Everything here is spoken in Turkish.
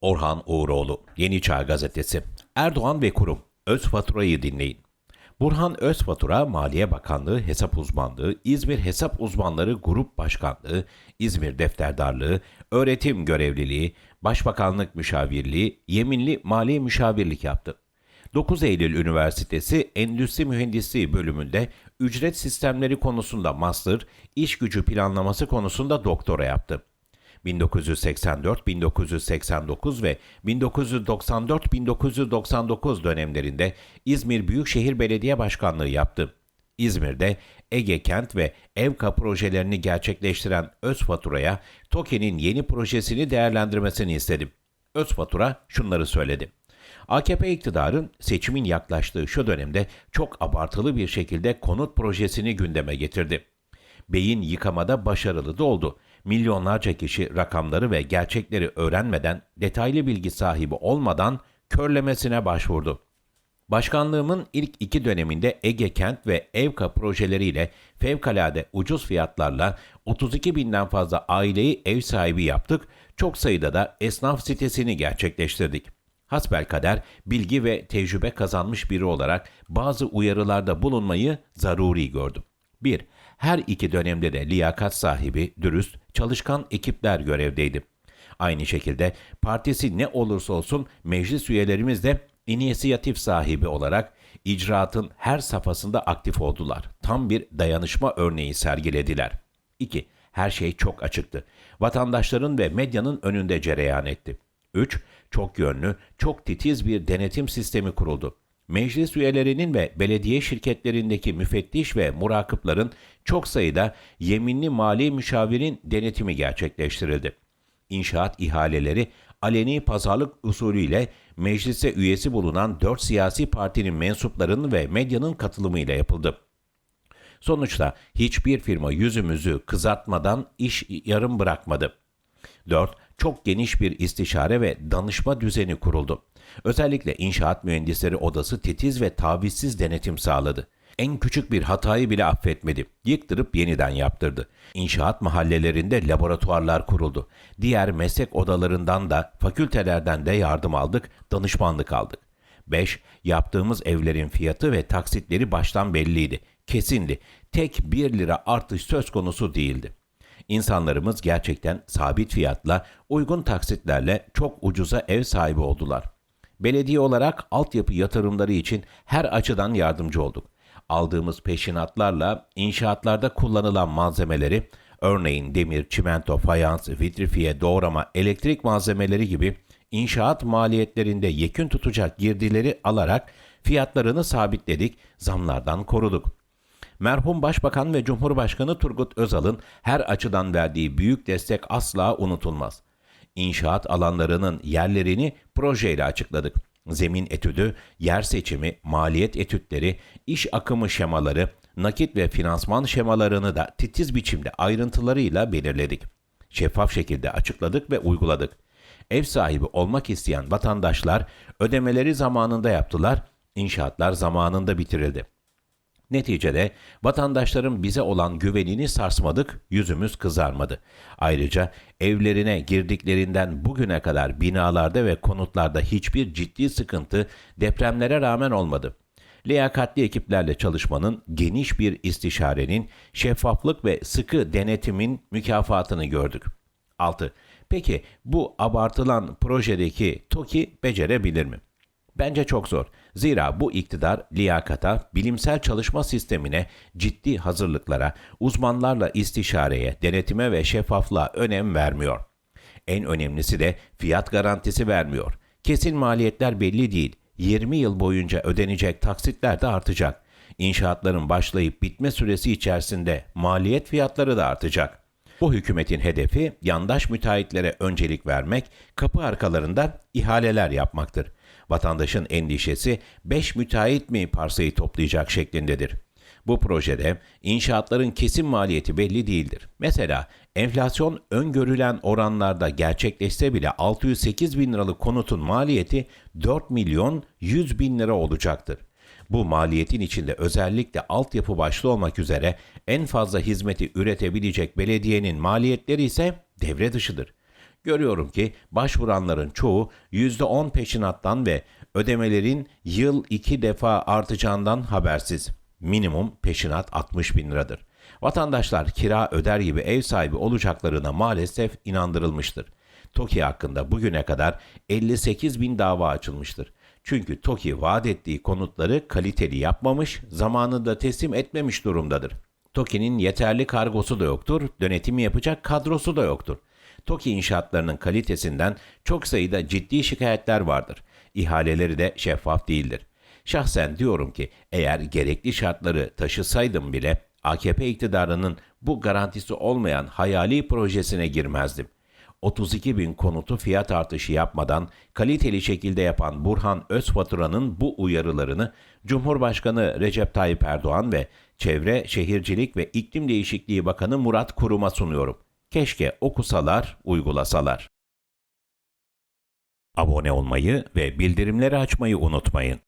Orhan Uğuroğlu, Yeni Çağ Gazetesi. Erdoğan ve kurum, öz faturayı dinleyin. Burhan Özfatura, Maliye Bakanlığı Hesap Uzmanlığı, İzmir Hesap Uzmanları Grup Başkanlığı, İzmir Defterdarlığı, Öğretim Görevliliği, Başbakanlık Müşavirliği, Yeminli Mali Müşavirlik yaptı. 9 Eylül Üniversitesi Endüstri Mühendisliği bölümünde ücret sistemleri konusunda master, iş gücü planlaması konusunda doktora yaptı. 1984, 1989 ve 1994-1999 dönemlerinde İzmir Büyükşehir Belediye Başkanlığı yaptı. İzmir'de Ege Kent ve Evka projelerini gerçekleştiren Özfatura'ya TOKİ'nin yeni projesini değerlendirmesini istedim. Özfatura şunları söyledi. AKP iktidarın seçimin yaklaştığı şu dönemde çok abartılı bir şekilde konut projesini gündeme getirdi. Beyin yıkamada başarılı da oldu. Milyonlarca kişi rakamları ve gerçekleri öğrenmeden, detaylı bilgi sahibi olmadan körlemesine başvurdu. Başkanlığımın ilk iki döneminde Ege Kent ve Evka projeleriyle fevkalade ucuz fiyatlarla 32 binden fazla aileyi ev sahibi yaptık, çok sayıda da esnaf sitesini gerçekleştirdik. Hasbelkader bilgi ve tecrübe kazanmış biri olarak bazı uyarılarda bulunmayı zaruri gördüm. 1. Her iki dönemde de liyakat sahibi, dürüst, çalışkan ekipler görevdeydi. Aynı şekilde partisi ne olursa olsun meclis üyelerimiz de inisiyatif sahibi olarak icraatın her safhasında aktif oldular. Tam bir dayanışma örneği sergilediler. 2. Her şey çok açıktı. Vatandaşların ve medyanın önünde cereyan etti. 3. Çok yönlü, çok titiz bir denetim sistemi kuruldu. Meclis üyelerinin ve belediye şirketlerindeki müfettiş ve murakıpların çok sayıda yeminli mali müşavirin denetimi gerçekleştirildi. İnşaat ihaleleri aleni pazarlık usulüyle meclise üyesi bulunan dört siyasi partinin mensuplarının ve medyanın katılımıyla yapıldı. Sonuçta hiçbir firma yüzümüzü kızartmadan iş yarım bırakmadı. 4. Çok geniş bir istişare ve danışma düzeni kuruldu. Özellikle inşaat mühendisleri odası titiz ve tavizsiz denetim sağladı. En küçük bir hatayı bile affetmedi. Yıktırıp yeniden yaptırdı. İnşaat mahallelerinde laboratuvarlar kuruldu. Diğer meslek odalarından da fakültelerden de yardım aldık, danışmanlık aldık. 5. Yaptığımız evlerin fiyatı ve taksitleri baştan belliydi. Kesindi. Tek 1 lira artış söz konusu değildi. İnsanlarımız gerçekten sabit fiyatla, uygun taksitlerle çok ucuza ev sahibi oldular. Belediye olarak altyapı yatırımları için her açıdan yardımcı olduk. Aldığımız peşinatlarla inşaatlarda kullanılan malzemeleri, örneğin demir, çimento, fayans, vitrifiye, doğrama, elektrik malzemeleri gibi inşaat maliyetlerinde yekün tutacak girdileri alarak fiyatlarını sabitledik, zamlardan koruduk. Merhum Başbakan ve Cumhurbaşkanı Turgut Özal'ın her açıdan verdiği büyük destek asla unutulmaz. İnşaat alanlarının yerlerini projeyle açıkladık. Zemin etüdü, yer seçimi, maliyet etütleri, iş akımı şemaları, nakit ve finansman şemalarını da titiz biçimde ayrıntılarıyla belirledik. Şeffaf şekilde açıkladık ve uyguladık. Ev sahibi olmak isteyen vatandaşlar ödemeleri zamanında yaptılar, inşaatlar zamanında bitirildi. Neticede vatandaşların bize olan güvenini sarsmadık, yüzümüz kızarmadı. Ayrıca evlerine girdiklerinden bugüne kadar binalarda ve konutlarda hiçbir ciddi sıkıntı depremlere rağmen olmadı. Liyakatli ekiplerle çalışmanın, geniş bir istişarenin, şeffaflık ve sıkı denetimin mükafatını gördük. 6. Peki bu abartılan projedeki TOKİ becerebilir mi? Bence çok zor. Zira bu iktidar liyakata, bilimsel çalışma sistemine, ciddi hazırlıklara, uzmanlarla istişareye, denetime ve şeffaflığa önem vermiyor. En önemlisi de fiyat garantisi vermiyor. Kesin maliyetler belli değil. 20 yıl boyunca ödenecek taksitler de artacak. İnşaatların başlayıp bitme süresi içerisinde maliyet fiyatları da artacak. Bu hükümetin hedefi yandaş müteahhitlere öncelik vermek, kapı arkalarında ihaleler yapmaktır. Vatandaşın endişesi 5 müteahhit mi parsayı toplayacak şeklindedir. Bu projede inşaatların kesin maliyeti belli değildir. Mesela enflasyon öngörülen oranlarda gerçekleşse bile 608 bin liralık konutun maliyeti 4 milyon 100 bin lira olacaktır. Bu maliyetin içinde özellikle altyapı başta olmak üzere en fazla hizmeti üretebilecek belediyenin maliyetleri ise devre dışıdır. Görüyorum ki başvuranların çoğu %10 peşinattan ve ödemelerin yıl iki defa artacağından habersiz. Minimum peşinat 60 bin liradır. Vatandaşlar kira öder gibi ev sahibi olacaklarına maalesef inandırılmıştır. TOKİ hakkında bugüne kadar 58 bin dava açılmıştır. Çünkü TOKİ vaat ettiği konutları kaliteli yapmamış, zamanında teslim etmemiş durumdadır. TOKİ'nin yeterli kargosu da yoktur, denetimi yapacak kadrosu da yoktur. TOKİ inşaatlarının kalitesinden çok sayıda ciddi şikayetler vardır. İhaleleri de şeffaf değildir. Şahsen diyorum ki eğer gerekli şartları taşısaydım bile AKP iktidarının bu garantisi olmayan hayali projesine girmezdim. 32 bin konutu fiyat artışı yapmadan kaliteli şekilde yapan Burhan Özfatura'nın bu uyarılarını Cumhurbaşkanı Recep Tayyip Erdoğan ve Çevre, Şehircilik ve İklim Değişikliği Bakanı Murat Kurum'a sunuyorum. Keşke okusalar, uygulasalar. Abone olmayı ve bildirimleri açmayı unutmayın.